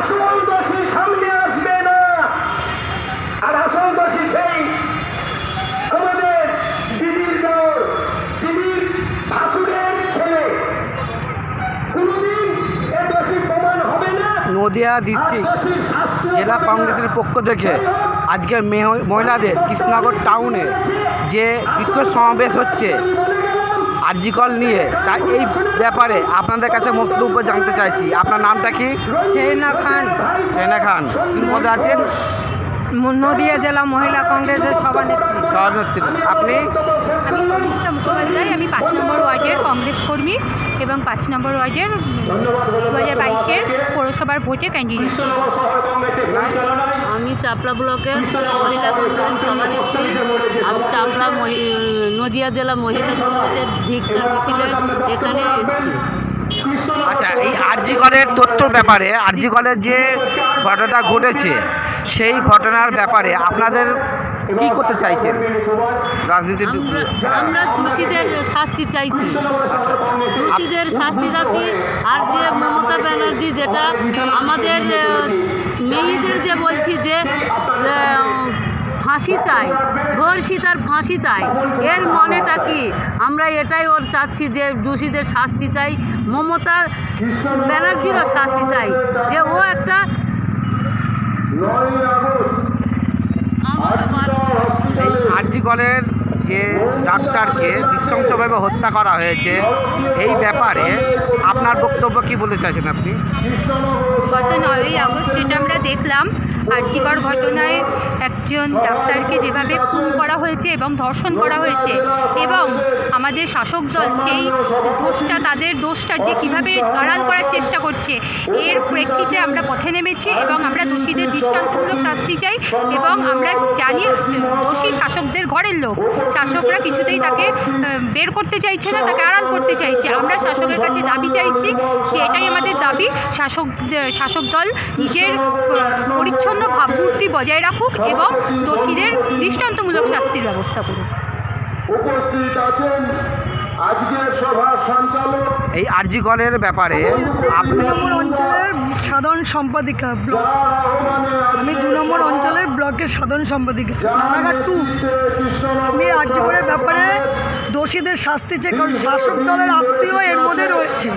আসল দোষী সামনে আসবে না। আর আসল দোষী সেই আমাদের দিদির দর দিদির ভাসুরের ছেলে। কোনদিন এ দোষী প্রমাণ হবে না। নদিয়া ডিস্ট্রিক্ট জেলা কংগ্রেসের পক্ষ থেকে আজকে মেহ- মহিলাদের কৃষ্ণনগর টাউনে যে বিক্ষোভ সমাবেশ হচ্ছে আরজিকল নিয়ে। তাই এই ব্যাপারে আপনাদের কাছে বক্তব্য জানতে চাইছি। আপনার নামটা কি? শেহনা খান। শেহনা খান। কোথায় আছেন? নদিয়া জেলা মহিলা কংগ্রেসের সভানেত্রী। সভানেত্রী। আপনি? আমি কংগ্রেসটা মুখোপাধ্যায় আমি পাঁচ নম্বর ওয়ার্ডের কংগ্রেস কর্মী এবং পাঁচ নম্বর ওয়ার্ডের দু হাজার বাইশের পৌরসভার ভোটে ক্যান্ডিডেট আমি চাপড়া ব্লকের মহিলা কংগ্রেস সভানেত্রী। আমি চাপড়া নদিয়া জেলা মহিলা কংগ্রেসের ধিক্কার মিছিলের এখানে এসেছি। আচ্ছা এই আরজি কলের তথ্যর ব্যাপারে আরজি কলের যে ঘটনাটা ঘটেছে সেই ঘটনার ব্যাপারে আপনাদের কি করতে চাইছেন? রাজনীতির আমরা দোষীদের শাস্তি চাইছি। দোষীদের শাস্তি চাচ্ছি। আর যে মমতা ব্যানার্জি যেটা আমাদের মেয়েদের যে বলছি যে ফাঁসি চাই ধর্ষিতার ফাঁসি চাই এর মনেটা কি? আমরা এটাই ওর চাচ্ছি যে দোষীদের শাস্তি চাই মমতা ব্যানার্জিরও শাস্তি চাই যে ও একটা কলের যে ডাক্তারকে নৃশংসভাবে হত্যা করা হয়েছে, এই ব্যাপারে আপনার বক্তব্য কি বলতে চাইছেন আপনি? গত নয়ই আগস্ট যেটা আমরা দেখলাম আর্থিকর ঘটনায় একজন ডাক্তারকে যেভাবে খুন করা হয়েছে এবং ধর্ষণ করা হয়েছে এবং আমাদের শাসক দল সেই দোষটা, তাদের দোষটা যে কীভাবে আড়াল করার চেষ্টা করছে, এর প্রেক্ষিতে আমরা পথে নেমেছি এবং আমরা দোষীদের এবং আমরা জানি দোষী শাসকদের ঘরের লোক। শাসকরা কিছুতেই তাকে বের করতে চাইছে না তাকে আড়াল করতে চাইছে। আমরা শাসকের কাছে দাবি চাইছি যে এটাই আমাদের দাবি। শাসক শাসক দল নিজের পরিচ্ছন্ন ভাবমূর্তি বজায় রাখুক এবং দোষীদের দৃষ্টান্তমূলক শাস্তির ব্যবস্থা করুক। উপস্থিত আছেন আজকের সভার সঞ্চালক। এই আরজি কলের ব্যাপারে আপনি অঞ্চলের সাধারণ সম্পাদিকা ব্লক। আমি ব্লকের সাধারণ সম্পাদিকা। রানাঘাট টু আর্যগড়ের ব্যাপারে দোষীদের শাস্তি চেয়ে কারণ শাসক দলের আত্মীয় এর মধ্যে রয়েছে।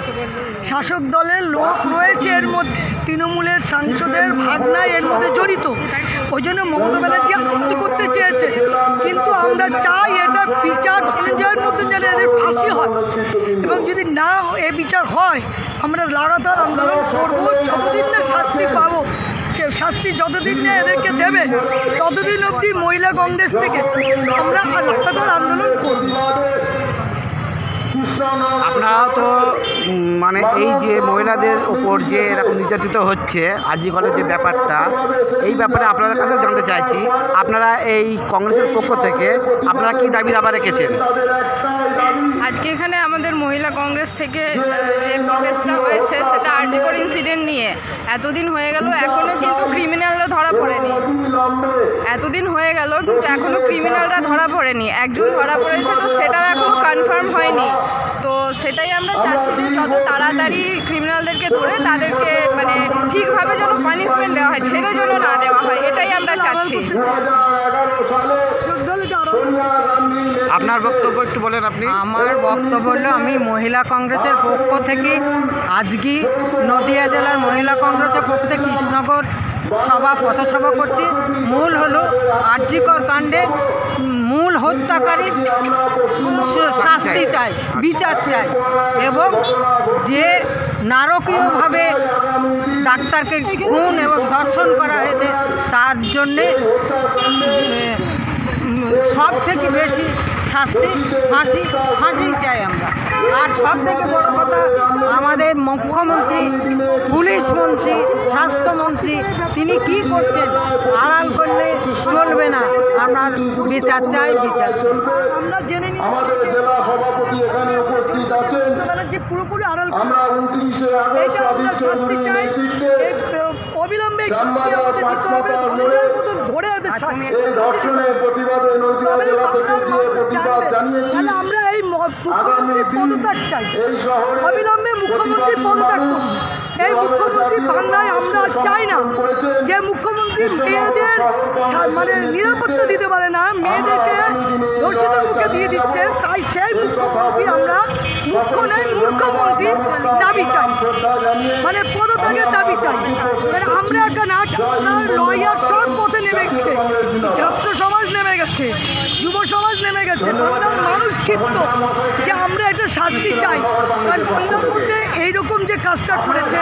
শাসক দলের লোক রয়েছে এর মধ্যে। তৃণমূলের সাংসদের ভাগনা এর মধ্যে জড়িত। ওই জন্য মমতা ব্যানার্জি আন্দোলন করতে চেয়েছে। কিন্তু আমরা চাই এটা বিচার ধনঞ্জয়ের মতন যেন এদের ফাঁসি হয়। এবং যদি না এ বিচার হয় আমরা লাগাতার আন্দোলন করব যতদিন না শাস্তি পাবো। শাস্তি যতদিন না এদেরকে দেবে, ততদিন অবধি মহিলা কংগ্রেস থেকে আমরা লাগাতার আন্দোলন করব আপনারাও তো মানে এই যে মহিলাদের উপর যে এরকম নির্যাতিত হচ্ছে আরজি কলের যে ব্যাপারটা, এই ব্যাপারে আপনাদের কাছেও জানতে চাইছি, আপনারা এই কংগ্রেসের পক্ষ থেকে আপনারা কি দাবি দাবা রেখেছেন? আজকে এখানে আমাদের মহিলা কংগ্রেস থেকে যে প্রোটেস্টটা হয়েছে, সেটা আর্যকর ইনসিডেন্ট নিয়ে। এতদিন হয়ে গেল এখনও কিন্তু ক্রিমিনালরা ধরা পড়েনি। এতদিন হয়ে গেল, কিন্তু এখনও ক্রিমিনালরা ধরা পড়েনি। একজন ধরা পড়েছে, তো সেটাও এখনও কনফার্ম হয়নি। তো সেটাই আমরা চাচ্ছি যে যত তাড়াতাড়ি ক্রিমিনালদেরকে ধরে, তাদেরকে মানে ঠিকভাবে যেন পানিশমেন্ট দেওয়া হয়, ছেড়ে যেন না দেওয়া হয়, এটাই আমরা চাচ্ছি। আপনার বক্তব্য একটু বলেন আপনি। আমার বক্তব্য হলো, আমি মহিলা কংগ্রেসের পক্ষ থেকে আজকে নদিয়া জেলার মহিলা কংগ্রেসের পক্ষ থেকে কৃষ্ণনগর সভা, পথসভা করছি। মূল হলো আর্যিকর কাণ্ডের মূল হত্যাকারীর শাস্তি চাই, বিচার চাই এবং যে নারকীয়ভাবে ডাক্তারকে খুন এবং ধর্ষণ করা হয়েছে, তার জন্যে সব থেকে বেশি শাস্তি ফাঁসি ফাঁসি চাই আমরা। আর সব থেকে বড় কথা আমাদের মুখ্যমন্ত্রী পুলিশ মন্ত্রী স্বাস্থ্যমন্ত্রী তিনি কি করছেন? আড়াল করলে চলবে না। আমরা বিচার চাই বিচার চাই। আমরা জেনে আমাদের জেলা সভাপতি এখানে উপস্থিত আছেন। যে পুরোপুরি আড়াল আমরা নেতৃত্বে অবিলম্বে ধরে এই ধর্ষণের প্রতিবাদে নদীয়া জেলা থেকে গিয়ে প্রতিবাদ জানিয়েছি আমরা এই পদত্যাগ চাই। এই অবিলম্বে মুখ্যমন্ত্রী পদত্যাগ করুন। এই মুখ্যমন্ত্রী বাংলায় আমরা চাই না যে মুখ্যমন্ত্রী মেয়েদের মানে নিরাপত্তা দিতে পারে না মেয়েদেরকে মুখে দিয়ে দিচ্ছে। তাই সেই মুখ্যমন্ত্রী আমরা মুখ্য নয় দাবি চাই। মানে পদত্যাগের দাবি চাই। মানে আমরা একটা না লয়ার সব নেমে ছাত্র সমাজ নেমে গেছে যুব সমাজ নেমে গেছে বাংলার মানুষ ক্ষিপ্ত যে আমরা একটা শাস্তি চাই। কারণ বাংলার মধ্যে এইরকম যে কাজটা করেছে,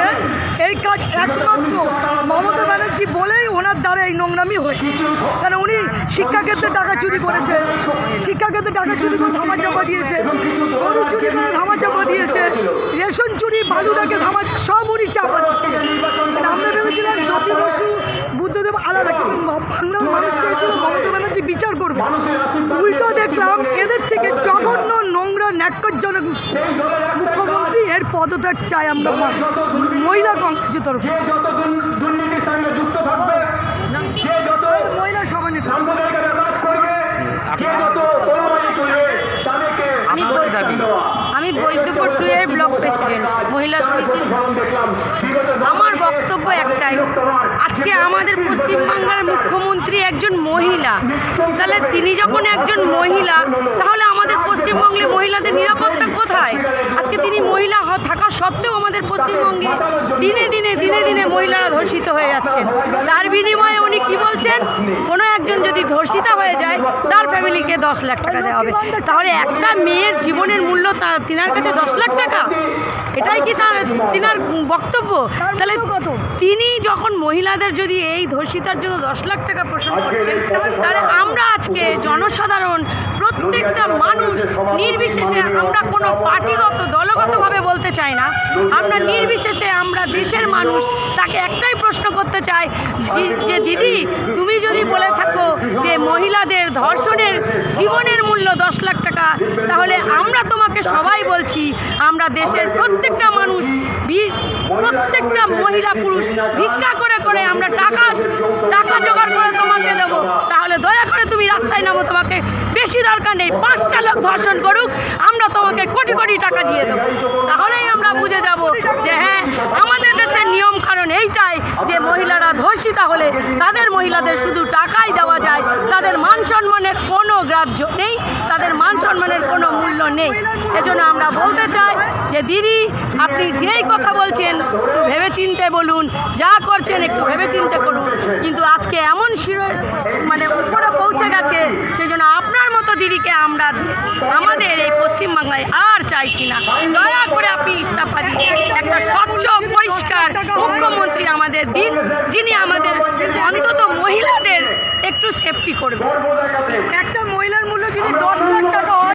এই কাজ একমাত্র মমতা ব্যানার্জি বলেই ওনার দ্বারা এই নোংরামি হয়েছে। কারণ উনি শিক্ষাক্ষেত্রে টাকা চুরি করেছে, শিক্ষাক্ষেত্রে টাকা চুরি করে ধামা চাপা দিয়েছে, গরু চুরি করে ধামা চাপা দিয়েছে, রেশন চুরি, বালুদাকে ধামা সব উনি চাপা দিচ্ছে। মানে আমরা ভেবেছিলাম জ্যোতি বসু বুদ্ধদেব আলাদা কিন্তু বাংলার মানুষ চেয়েছিল মমতা ব্যানার্জি বিচার করবে। উল্টো দেখলাম এদের থেকে জঘন্য নোংরা ন্যাক্করজনক মুখ্যমন্ত্রী এর পদত্যাগ চাই আমরা। মহিলা কংগ্রেসের তরফ মহিলা আমি বৈদ্যপুর টু এর ব্লক প্রেসিডেন্ট। মহিলা সমিতির আমার বক্তব্য একটাই। আজকে আমাদের পশ্চিমবাংলার মুখ্যমন্ত্রী একজন মহিলা, তাহলে তিনি যখন একজন মহিলা, তাহলে আমাদের পশ্চিমবঙ্গে মহিলাদের নিরাপত্তা কোথায়? মহিলা থাকা সত্ত্বেও আমাদের পশ্চিমবঙ্গে দিনে দিনে দিনে দিনে মহিলারা ধর্ষিত হয়ে যাচ্ছেন তার বিনিময়ে উনি কি বলছেন? কোনো একজন যদি ধর্ষিতা হয়ে যায়, তার ফ্যামিলিকে দশ লাখ টাকা দেওয়া হবে। তাহলে একটা মেয়ের জীবনের মূল্য তিনার কাছে দশ লাখ টাকা? এটাই কি তার তিনার বক্তব্য? তাহলে তিনি যখন মহিলাদের যদি এই ধর্ষিতার জন্য দশ লাখ টাকা প্রশ্ন করছেন, তাহলে আমরা আজকে জনসাধারণ প্রত্যেকটা মানুষ নির্বিশেষে আমরা কোনো পার্টিগত দলগতভাবে বলতে চাই না। আমরা নির্বিশেষে আমরা দেশের মানুষ তাকে একটাই প্রশ্ন করতে চাই যে দিদি তুমি যদি বলে থাকো যে মহিলাদের ধর্ষণের জীবনের মূল্য দশ লাখ টাকা তাহলে আমরা তোমাকে সবাই বলছি আমরা দেশের প্রত্যেকটা মানুষ প্রত্যেকটা মহিলা পুরুষ ভিক্ষা করে করে আমরা টাকা টাকা জোগাড় করে তোমাকে দেবো। তাহলে দয়া করে তুমি রাস্তায় নামো তোমাকে বেশি দরকার নেই। পাঁচটা ধর্ষণ করুক আমরা তোমাকে কোটি কোটি টাকা দিয়ে দেবো তাহলেই আমরা বুঝে যাব যে হ্যাঁ আমাদের দেশের নিয়ম কারণ এইটাই যে মহিলারা ধর্ষিতা হলে তাদের মহিলাদের শুধু টাকাই দেওয়া যায়, তাদের মান সম্মানের কোনো গ্রাহ্য নেই, তাদের মান সম্মানের কোনো মূল্য নেই। এজন্য আমরা বলতে চাই যে দিদি, আপনি যেই কথা বলছেন, একটু ভেবে চিনতে বলুন, যা করছেন একটু ভেবে চিনতে করুন। কিন্তু আজকে এমন শিরো মানে উপরে পৌঁছে গেছে সেই জন্য আপনার মতো দিদিকে আমরা, আমাদের এই পশ্চিমবাংলায় আর চাইছি না। দয়া করে আপনি ইস্তফা দিন। একটা স্বচ্ছ, পরিষ্কার মুখ্যমন্ত্রী আমাদের দিন, যিনি আমাদের অন্তত মহিলাদের একটু সেফটি করবে একটা মহিলার মূল্য যদি দশ লাখ টাকা